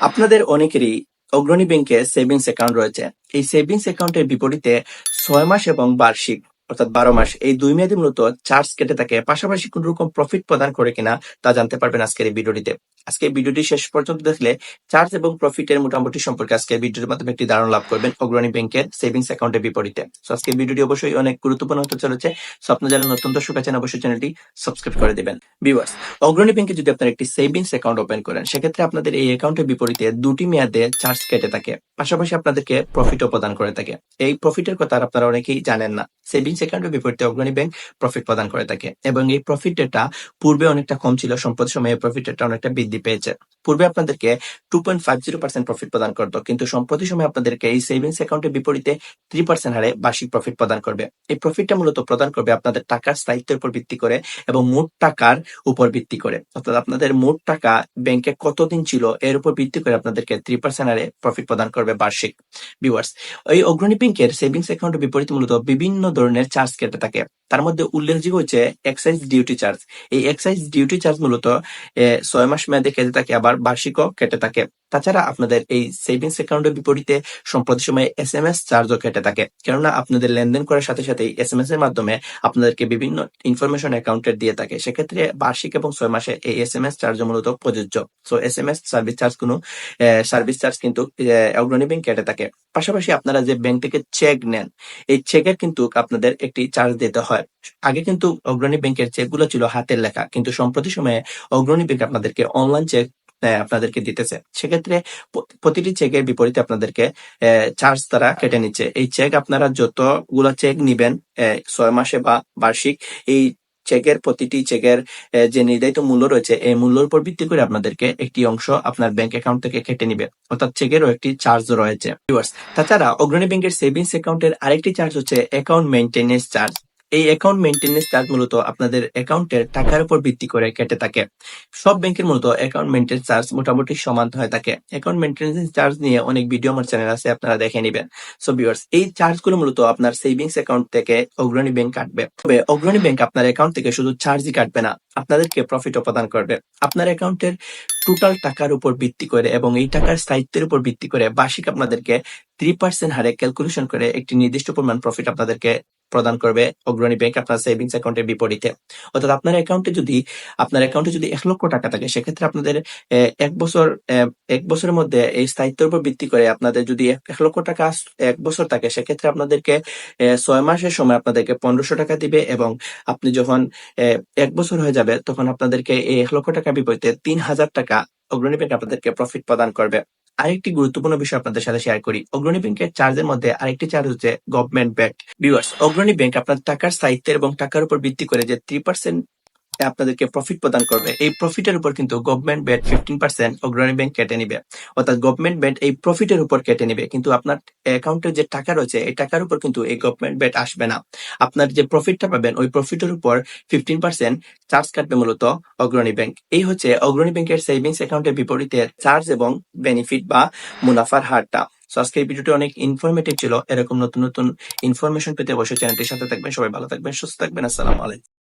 আপনাদের অনেকেরই অগ্রণী ব্যাংকে সেভিংস অ্যাকাউন্ট রয়েছে। এই সেভিংস অ্যাকাউন্টের বিপরীতে ছয় মাস এবং বার্ষিক, অর্থাৎ বারো মাস, এই দুই মেয়াদি মূলত চার্জ কেটে থাকে। পাশাপাশি কোন রকম প্রফিট প্রদান করে কিনা তা জানতে পারবেন আজকের এই ভিডিওটিতে। আজকে ভিডিওটি শেষ পর্যন্ত দেখলে চার্জ এবং প্রফিটের মোটামুটি সম্পর্কে আজকে ভিডিওর মাধ্যমে একটি ধারণা লাভ করবেন অগ্রণী ব্যাংকের সেভিংস অ্যাকাউন্টের বিপরীতে। সো আজকে ভিডিওটি অবশ্যই অনেক গুরুত্বপূর্ণ হতে চলেছে। সো আপনার যারা নতুন দর্শক আছেন, অবশ্যই চ্যানেলটি সাবস্ক্রাইব করে দিবেন। ভিউয়ার্স অগ্রণী ব্যাংকে যদি আপনার একটি সেভিংস অ্যাকাউন্ট ওপেন করেন, সেক্ষেত্রে আপনাদের এই অ্যাকাউন্টের বিপরীতে দুটি মেয়াদে চার্জ কেটে থাকে। পাশাপাশি আপনাদেরকে প্রফিটও প্রদান করে থাকে। এই প্রফিটের কথা আপনারা অনেকেই জানেন না। সেভিংস অ্যাকাউন্টের বিপরীতে অগ্রণী ব্যাংক প্রফিট প্রদান করে থাকে। এবং এই প্রফিট রেটটা পূর্বে অনেকটা কম ছিল সম্প্রতি সময়ে প্রফিট রেটটা অনেকটা বৃদ্ধি পেয়েছে। পূর্বে আপনাদেরকে two point five zero percent profit প্রদান করতো, কিন্তু সম্প্রতি সময়ে আপনাদেরকে এই সেভিংস অ্যাকাউন্টের বিপরীতে থ্রি পার্সেন্ট হারে বার্ষিক প্রফিট প্রদান করবে। এই প্রফিটটা মূলত প্রদান করবে আপনাদের টাকার স্থায়িত্বের উপর ভিত্তি করে এবং মোট টাকার উপর ভিত্তি করে। অর্থাৎ আপনাদের মোট টাকা ব্যাংকে কতদিন ছিল, এর উপর ভিত্তি করে আপনাদেরকে থ্রি পার্সেন্ট হারে প্রফিট প্রদান করবে বার্ষিক ভিউয়ার্স এই অগ্রণী ব্যাংকের সেভিংস অ্যাকাউন্টের বিপরীতে মূলত বিভিন্ন ধরনের চার্জ কেটে থাকে। তার মধ্যে উল্লেখযোগ্য হচ্ছে এক্সাইজ ডিউটি চার্জ এই এক্সাইজ ডিউটি চার্জ মূলত ছয় মাস মেয়াদে কেটে থাকে আবার বার্ষিকও কেটে থাকে তাছাড়া আপনাদের এই সেভিংস অ্যাকাউন্টের বিপরীতে সম্প্রতি সময়ে এস এম এস চার্জও কেটে থাকে। কেননা আপনাদের লেনদেন করার সাথে সাথে এস এম এস এর মাধ্যমে আপনাদেরকে বিভিন্ন ইনফরমেশন অ্যাকাউন্টের দিয়ে থাকে। সেক্ষেত্রে বার্ষিক এবং ছয় মাসে এই এস এম এস চার্জ মূলত প্রযোজ্য। So S M S service charge কোনো সার্ভিস চার্জ কিন্তু অগ্রণী ব্যাংক কেটে থাকে। পাশাপাশি আপনারা যে ব্যাংক থেকে চেক নেন, এই চেকের কিন্তু আপনাদের একটি চার্জ দিতে হয়। আগে কিন্তু অগ্রণী ব্যাংকের চেকগুলো ছিল হাতের লেখা। কিন্তু সম্প্রতি সময়ে অগ্রণী ব্যাংক আপনাদেরকে অনলাইন চেক আপনাদেরকে দিতেছে। সেক্ষেত্রে প্রতিটি চেকের বিপরীতে আপনাদেরকে চার্জ তারা কেটে নিচ্ছে। এই চেক আপনারা যতগুলো চেক নিবেন ছয় মাসে বা বার্ষিক, এই চেকের প্রতিটি চেকের যে নির্ধারিত মূল্য রয়েছে, এই মূল্যের উপর ভিত্তি করে আপনাদেরকে একটি অংশ আপনার ব্যাংক অ্যাকাউন্ট থেকে কেটে নিবে। অর্থাৎ চেকেরও একটি চার্জ রয়েছে। তাছাড়া অগ্রণী ব্যাংকের সেভিংস অ্যাকাউন্টের আরেকটি চার্জ হচ্ছে অ্যাকাউন্ট মেইনটেনেন্স চার্জ এই অ্যাকাউন্ট মেইনটেনেন্স চার্জ মূলত আপনাদের অ্যাকাউন্টের টাকার উপর ভিত্তি করে কেটে থাকে। সব ব্যাংকের মূলত অ্যাকাউন্ট মেইনটেনেন্স চার্জ মোটামুটি সমান হয়ে থাকে। অ্যাকাউন্ট মেইনটেনেন্স চার্জ নিয়ে অনেক ভিডিও আমার চ্যানেল আছে, আপনারা দেখে নেবেন। সো ভিউয়ার্স এই চার্জগুলো মূলত আপনার সেভিংস অ্যাকাউন্ট থেকে অগ্রণী ব্যাংক কাটবে। তবে অগ্রণী ব্যাংক আপনার অ্যাকাউন্ট থেকে শুধু চার্জই কাটবে না, আপনাদেরকে প্রফিটও প্রদান করবে। আপনার অ্যাকাউন্টের টোটাল টাকার উপর ভিত্তি করে এবং এই টাকার স্থায়িত্বের উপর ভিত্তি করে বার্ষিক আপনাদেরকে থ্রি পার্সেন্ট হারে ক্যালকুলেশন করে একটি নির্দিষ্ট পরিমাণ প্রফিট আপনাদেরকে প্রদান করবে অগ্রণী ব্যাংক আপনার সেভিংস অ্যাকাউন্টের বিপরীতে। অর্থাৎ আপনার অ্যাকাউন্টে যদি আপনার অ্যাকাউন্টে যদি এক লক্ষ টাকা থাকে, সেক্ষেত্রে আপনাদের এক বছর এক বছরের মধ্যে এই স্থায়িত্বের উপর ভিত্তি করে আপনাদের যদি এক লক্ষ টাকা এক বছর থাকে, সেক্ষেত্রে আপনাদেরকে ছয় মাসের সময় আপনাদেরকে পনেরোশো টাকা দিবে এবং আপনি যখন এক বছর হয়ে যাবে, তখন আপনাদেরকে এই এক লক্ষ টাকার বিপরীতে তিন হাজার টাকা অগ্রণী ব্যাংক আপনাদেরকে প্রফিট প্রদান করবে। আরেকটি গুরুত্বপূর্ণ বিষয় আপনাদের সাথে শেয়ার করি। অগ্রণী ব্যাংকের চার্জের মধ্যে আরেকটি চার্জ হচ্ছে government VAT viewers Agrani bank আপনার টাকার স্থায়িত্বের এবং টাকার উপর ভিত্তি করে যে থ্রি পার্সেন্ট আপনাদেরকে প্রফিট প্রদান করবে। এই প্রফিটের উপর কিন্তু government VAT fifteen percent Agrani bank কেটে নিবে। অর্থাৎ গভর্নমেন্ট ব্যাট এই প্রফিটের উপর কেটে নিবে। কিন্তু আপনার অ্যাকাউন্টে যে টাকা রয়েছে, এই টাকার উপর কিন্তু এই গভর্নমেন্ট ব্যাট আসবে না। আপনার যে প্রফিটটা পাবেন, ওই প্রফিটের উপর ফিফটিন পার্সেন্ট চার্জ কাটবে মূলত অগ্রণী ব্যাংক এই হচ্ছে অগ্রণী ব্যাংকের সেভিংস অ্যাকাউন্টের বিপরীতে চার্জ এবং বেনিফিট বা মুনাফার হারটা। আজকে এই ভিডিওটি অনেক ইনফরমেটিভ ছিল। এরকম নতুন নতুন ইনফরমেশন পেতে অবশ্যই চ্যানেলটির সাথে থাকবেন। সবাই ভালো থাকবেন, সুস্থ থাকবেন। আসসালামু আলাইকুম।